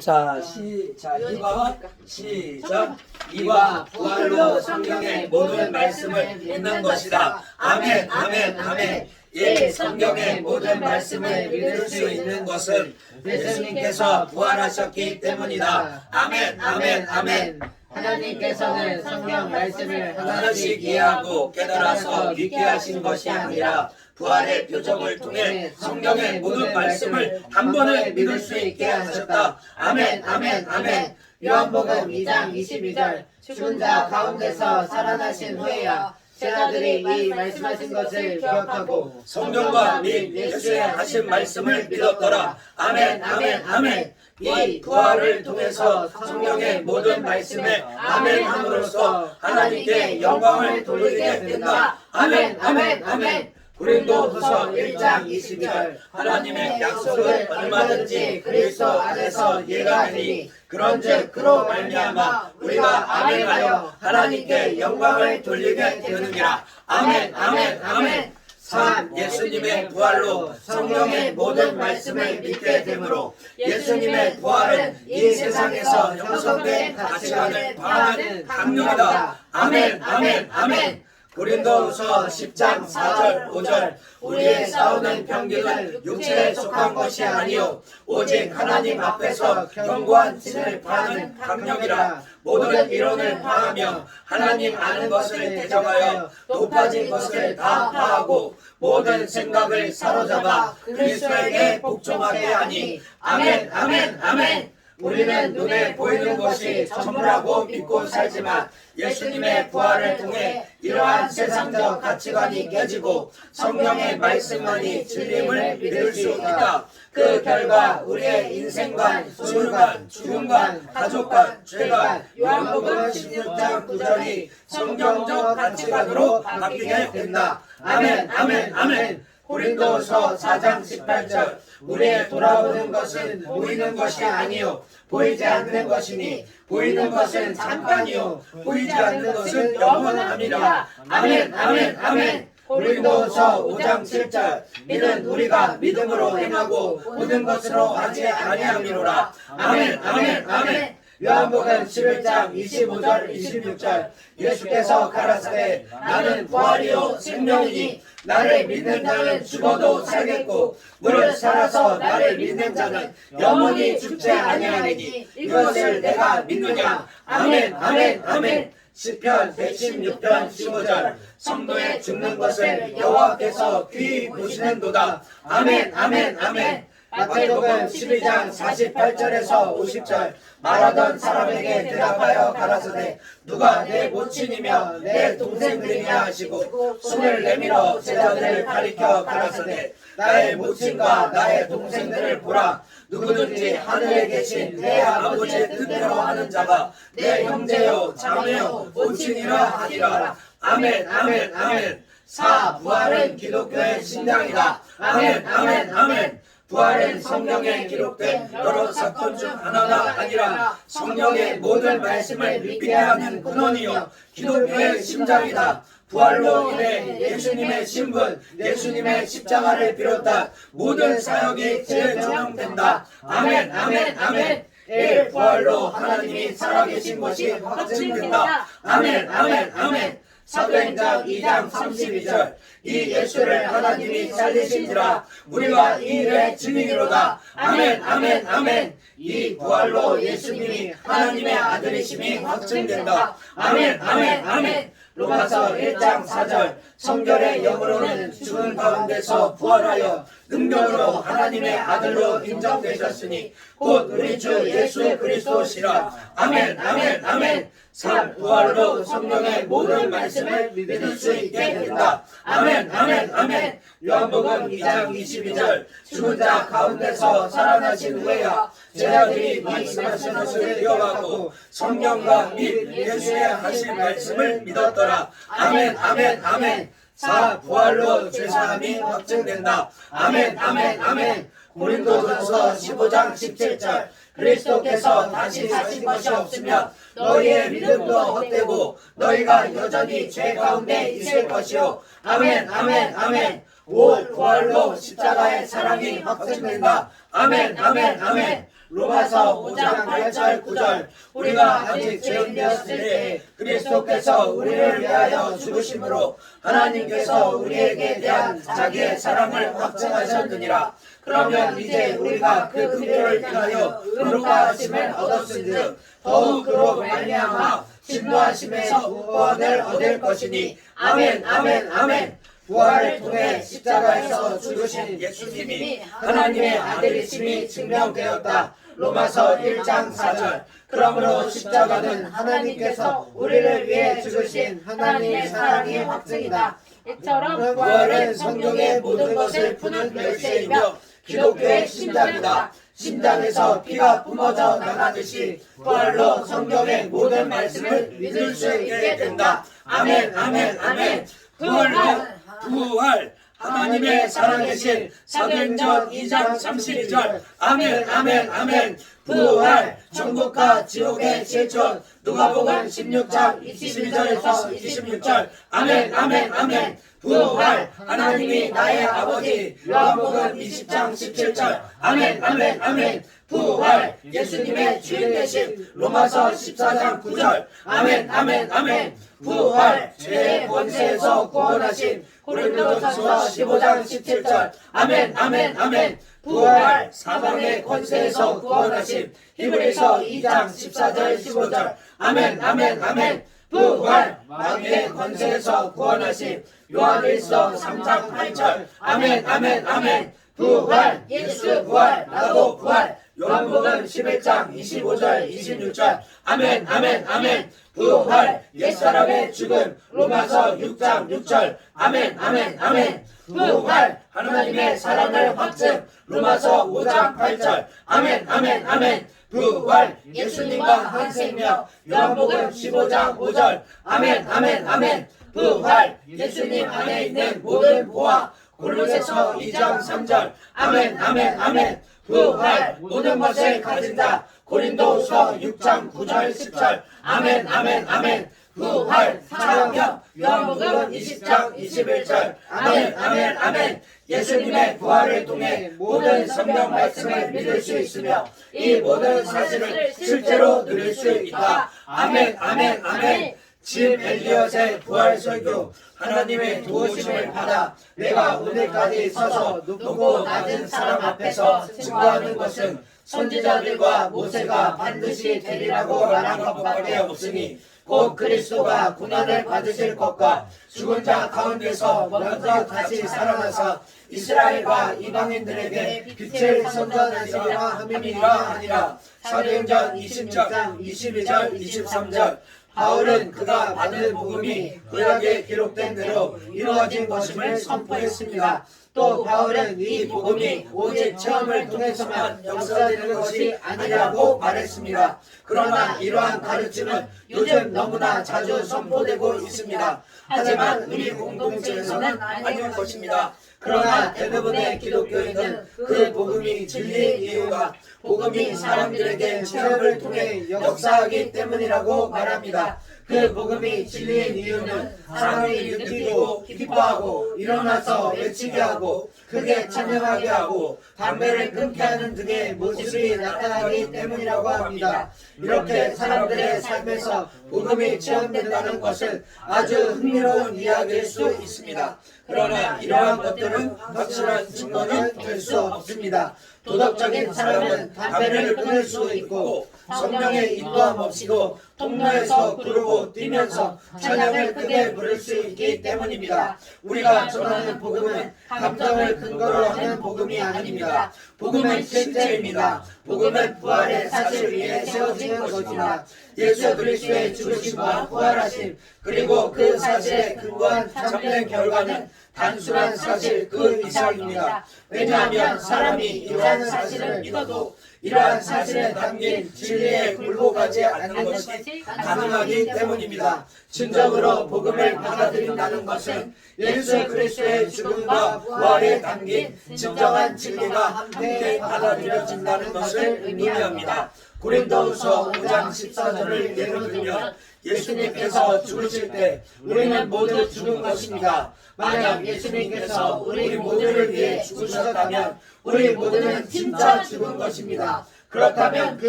자, 시, 자, 이과 시작. 이와 부활로 성경의 모든 말씀을 믿는 것이다. 아멘, 아멘, 아멘. 이 성경의 모든 말씀을 믿을 수 있는 것은 예수님께서 부활하셨기 때문이다. 아멘, 아멘, 아멘. 하나님께서는 성경 말씀을 하나씩 이해하고 깨달아서 믿게 하신 것이 아니라 부활의 표적을 통해 성경의 모든 말씀을 한 번에 믿을 수 있게 하셨다. 아멘, 아멘, 아멘. 요한복음 2장 22절 죽은 자 가운데서 살아나신 후에야 제자들이 이 말씀하신 것을 기억하고 성경과 및 예수의 하신 말씀을 믿었더라. 아멘, 아멘, 아멘. 이 부활을 통해서 성경의 모든 말씀에 아멘 함으로써 하나님께 영광을 돌리게 된다. 아멘, 아멘, 아멘. 고린도후서 1장 22절. 하나님의 약속은 얼마든지 그리스도 안에서 예가되니 그런즉 그로 말미암아 우리가 아멘하여 하나님께 영광을 돌리게 되느니라. 아멘 아멘 아멘. 3. 예수님의 부활로 성경의 모든 말씀을 믿게 되므로 예수님의 부활은 이 세상에서 형성된 가치관을 파하는 강력이다. 아멘 아멘 아멘 고린도후서 10장 4절 5절 우리의 싸우는 병기는 육체에 속한 것이 아니요. 오직 하나님 앞에서 견고한 진을 파는 강력이라. 모든 이론을 파하며 하나님 아는 것을 대적하여 높아진 것을 다 파하고 모든 생각을 사로잡아 그리스도에게 복종하게 하니. 아멘 아멘 아멘 우리는 눈에 보이는 것이 전부라고 믿고 살지만 예수님의 부활을 통해 이러한 세상적 가치관이 깨지고 성령의 말씀만이 진림을 믿을 수 있다. 그 결과 우리의 인생관, 소유관, 죽음관, 가족관, 죄관, 요한복음 16장 9절이 성경적 가치관으로 바뀌게 된다. 아멘, 아멘, 아멘. 고린도서 4장 18절 우리의 돌아오는 것은 보이는 것이 아니요 보이지 않는 것이니 보이는 것은 잠깐이요 보이지 않는 것은 영원함이라. 아멘 아멘 아멘. 고린도서 5장 7절 이는 우리가 믿음으로 행하고 모든 것으로 하지 아니함이로라. 아멘 아멘 아멘 요한복음 11장 25절 26절. 예수께서 가라사대 나는 부활이요 생명이니 나를 믿는 자는 죽어도 살겠고 무릇 살아서 나를 믿는 자는 영원히 죽지 아니하리니 이것을 내가 믿느냐? 아멘 아멘 아멘. 시편 116편 15절 성도의 죽는 것을 여호와께서 귀히 보시는도다. 아멘 아멘 아멘 마태복음 12장 48절에서 50절 말하던 사람에게 대답하여 가라사대 누가 내 모친이며 내 동생들이냐? 하시고 손을 내밀어 제자들을 가리켜 가라사대 나의 모친과 나의 동생들을 보라. 누구든지 하늘에 계신 내 아버지의 뜻대로 하는 자가 내 형제요 자매요 모친이라 하니라. 아멘 아멘 아멘. 사 부활은 기독교의 신앙이다. 아멘 아멘 아멘 부활은 성경에 기록된 여러 사건 중 하나가 아니라 성경의 모든 말씀을 믿게 하는 근원이요 기독교의 심장이다. 부활로 인해 예수님의 신분, 예수님의 십자가를 비롯한 모든 사역이 재조명된다. 아멘, 아멘, 아멘. 일 부활로 하나님이 살아계신 것이 확증된다. 아멘, 아멘, 아멘. 사도행전 2장 32절. 이 예수를 하나님이 살리신지라. 우리가 이 일의 증인이로다. 아멘 아멘 아멘. 이 부활로 예수님이 하나님의 아들이심이 확증된다. 아멘 아멘 아멘 로마서 1장 4절 성결의 영으로는 죽은 가운데서 부활하여 능력으로 하나님의 아들로 인정되셨으니 곧 우리 주 예수 그리스도시라 아멘 아멘 아멘 산 부활로 성령의 모든 말씀을 믿을 수 있게 된다. 아멘, 아멘, 아멘. 요한복음 2장 22절 죽은 자 가운데서 살아나신 후에야 제자들이 말씀하신 것을 이어가고 성경과 및 예수의 하신 말씀을 믿었더라. 아멘, 아멘, 아멘. 사 부활로 죄사함이 확증된다. 아멘, 아멘, 아멘. 고린도전서 15장 17절 그리스도께서 다시 사신 것이 없으면 너희의 믿음도 헛되고 너희가 여전히 죄 가운데 있을 것이요 아멘 아멘 아멘 오 부활로 십자가의 사랑이 확증된다. 아멘 아멘 아멘. 로마서 5장 8절 9절. 우리가 아직 죄인되었을 때 그리스도께서 우리를 위하여 죽으심으로 하나님께서 우리에게 대한 자기의 사랑을 확증하셨느니라. 그러면 이제 우리가 그 긍휼을 인하여 의롭다 하심을 얻었은즉 더욱 그로 말미암아 진노하심에서 구원을 얻을 것이니. 아멘 아멘 아멘 부활을 통해 십자가에서 죽으신 예수님이 하나님의 아들이심이 증명되었다. 로마서 1장 4절. 그러므로 십자가는 하나님께서 우리를 위해 죽으신 하나님의 사랑의 확증이다. 이처럼 부활은 성경의 모든 것을 푸는 열쇠이며 기독교의 심장이다. 심장에서 피가 뿜어져 나가듯이 부활로 성경의 모든 말씀을 믿을 수 있게 된다. 아멘, 아멘, 아멘. 부활로 부활 하나님의 살아계신 사도행전 2장 32절. 아멘 아멘 아멘 부활 천국과 지옥의 실존. 누가복음 16장 22절에서 26절. 아멘 아멘 아멘. 부활 하나님이 나의 아버지. 요한복음 20장 17절. 아멘 아멘 아멘 부활. 예수님의 주인 되신 로마서 14장 9절. 아멘 아멘 아멘. 부활. 죄의 권세에서 구원하신 고린도전서 15장 17절. 아멘 아멘 아멘. 부활. 사망의 권세에서 구원하신 히브리서 2장 14절 15절. 아멘 아멘 아멘. 부활. 마귀의 권세에서 구원하신 요한일서 3장 8절. 아멘 아멘 아멘. 부활. 예수 부활. 나도 부활 요한복음 11장 25절 26절 아멘 아멘 아멘. 부활 옛사람의 죽음 로마서 6장 6절 아멘 아멘 아멘. 부활 하나님의 사랑을 확증 로마서 5장 8절 아멘 아멘 아멘. 부활 예수님과 한 생명 요한복음 15장 5절 아멘 아멘 아멘. 부활 예수님 안에 있는 모든 보화 골로새서 2장 3절. 아멘 아멘 아멘. 부활 모든 것을 가진 자 고린도후서 6장 9절 10절. 아멘 아멘 아멘. 부활 사랑력 요한복음 20장 21절. 아멘 아멘 아멘. 예수님의 부활을 통해 모든 성경 말씀을 믿을 수 있으며 이 모든 사실을 실제로 누릴 수 있다. 아멘 아멘 아멘 집 엘리엇의 부활 설교 하나님의 도우심을 받아 내가 오늘까지 서서 높고 낮은 사람 앞에서 증거하는 것은 선지자들과 모세가 반드시 되리라고 말한 것밖에 없으니 곧 그리스도가 고난을 받으실 것과 죽은 자 가운데서 먼저 다시 살아나서 이스라엘과 이방인들에게 빛을 선전하시리라 함이니라 아니라. 사도행전 20장 22절 23절 바울은 그가 받은 복음이 구약에 기록된 대로 이루어진 것임을 선포했습니다. 또 바울은 이 복음이 오직 체험을 통해서만 역사되는 것이 아니라고 말했습니다. 그러나 이러한 가르침은 요즘 너무나 자주 선포되고 있습니다. 하지만 우리 공동체에서는 아닐 것입니다. 그러나 대부분의 기독교인은 그 복음이 진리인 이유가 복음이 사람들에게 체험을 통해 역사하기 때문이라고 말합니다. 그 복음이 진리인 이유는 사람이 느끼고 기뻐하고 일어나서 외치게 하고 크게 찬양하게 하고 담배를 끊게 하는 등의 모습이 나타나기 때문이라고 합니다. 이렇게 사람들의 삶에서 복음이 체험된다는 것은 아주 흥미로운 이야기일 수 있습니다. 그러나 이러한 것들은 확실한 증거는 될 수 없습니다. 도덕적인 사람은 담배를 끊을 수 있고 성령의 인도함 없이도 통로에서 구르고 뛰면서 찬양을 크게 부를 수 있기 때문입니다. 우리가 전하는 복음은 감정을 근거로 하는 복음이 아닙니다. 복음은 실제입니다. 복음은 부활의 사실 위에 세워진 것입니다. 예수 그리스도의 죽으심과 부활하심 그리고 그 사실에 근거한 참된 결과는 단순한 사실 그 이상입니다. 왜냐하면 사람이 이러한 사실을 믿어도 이러한 사실에 담긴 진리에 굴복하지 않는 것이 가능하기 때문입니다. 진정으로 복음을 받아들인다는 것은 예수 그리스도의 죽음과 부활에 담긴 진정한 진리가 함께 받아들여진다는 것을 의미합니다. 고린도후서 5장 14절을 예로 들면 예수님께서 죽으실 때 우리는 모두 죽은 것입니다. 만약 예수님께서 우리 모두를 위해 죽으셨다면 우리 모두는 진짜 죽은 것입니다. 그렇다면 그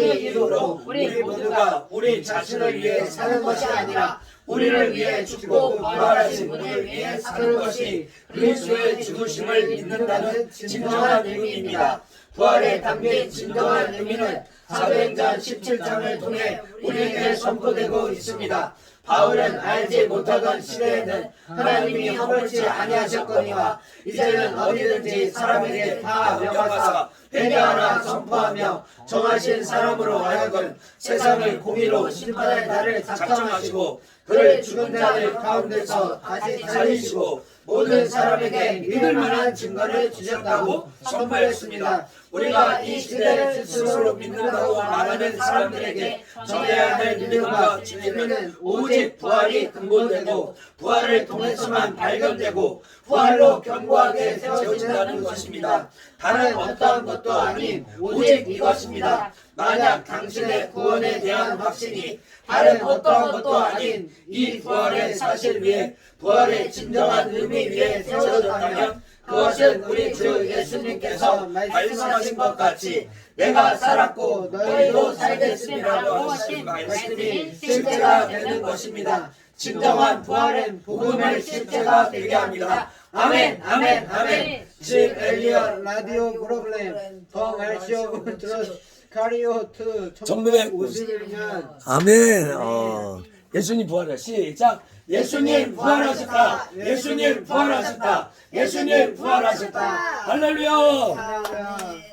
이후로 우리 모두가 우리 자신을 위해 사는 것이 아니라 우리를 위해 죽고 부활하신 분을 위해 사는 것이 그리스도의 죽으심을 믿는다는 진정한 의미입니다. 부활에 담긴 진정한 의미는 사도행전 17장을 통해 우리에게 선포되고 있습니다. 바울은 알지 못하던 시대에는 하나님이 허물지 아니하셨거니와 이제는 어디든지 사람에게 다 명하사 회개하라 선포하며 정하신 사람으로 하여금 세상을 공의로 심판할 날을 작정하시고 그를 죽은 자들 가운데서 다시 살리시고 모든 사람에게 믿을 만한 증거를 주셨다고 선포했습니다. 우리가 이 시대를 스스로 믿는다고 말하는 사람들에게 전해야 할 믿음과 진리는 오직 부활이 근본되고 부활을 통해서만 발견되고 부활로 견고하게 세워진다는 것입니다. 다른 어떠한 것도 아닌 오직 이것입니다. 만약 당신의 구원에 대한 확신이 다른 어떠한 것도 아닌 이 부활의 사실 위에 부활의 진정한 의미 위에 세워졌다면 그것은 우리 주 예수님께서 말씀하신 것 같이 내가 살았고 너희도 살겠음이라고 하신 말씀이 실제가 되는 것입니다. 진정한 부활은 복음의 실제가 되게 합니다. 아멘, 아멘, 아멘. 집 엘리어 라디오 프로그램 더 말쇼 들어 카리오 투1951 아멘. 어. 예수님 부활하 시작. 예수님 부활하셨다. 예수님 부활하셨다. 예수님 부활하셨다. 할렐루야. 년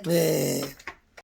네.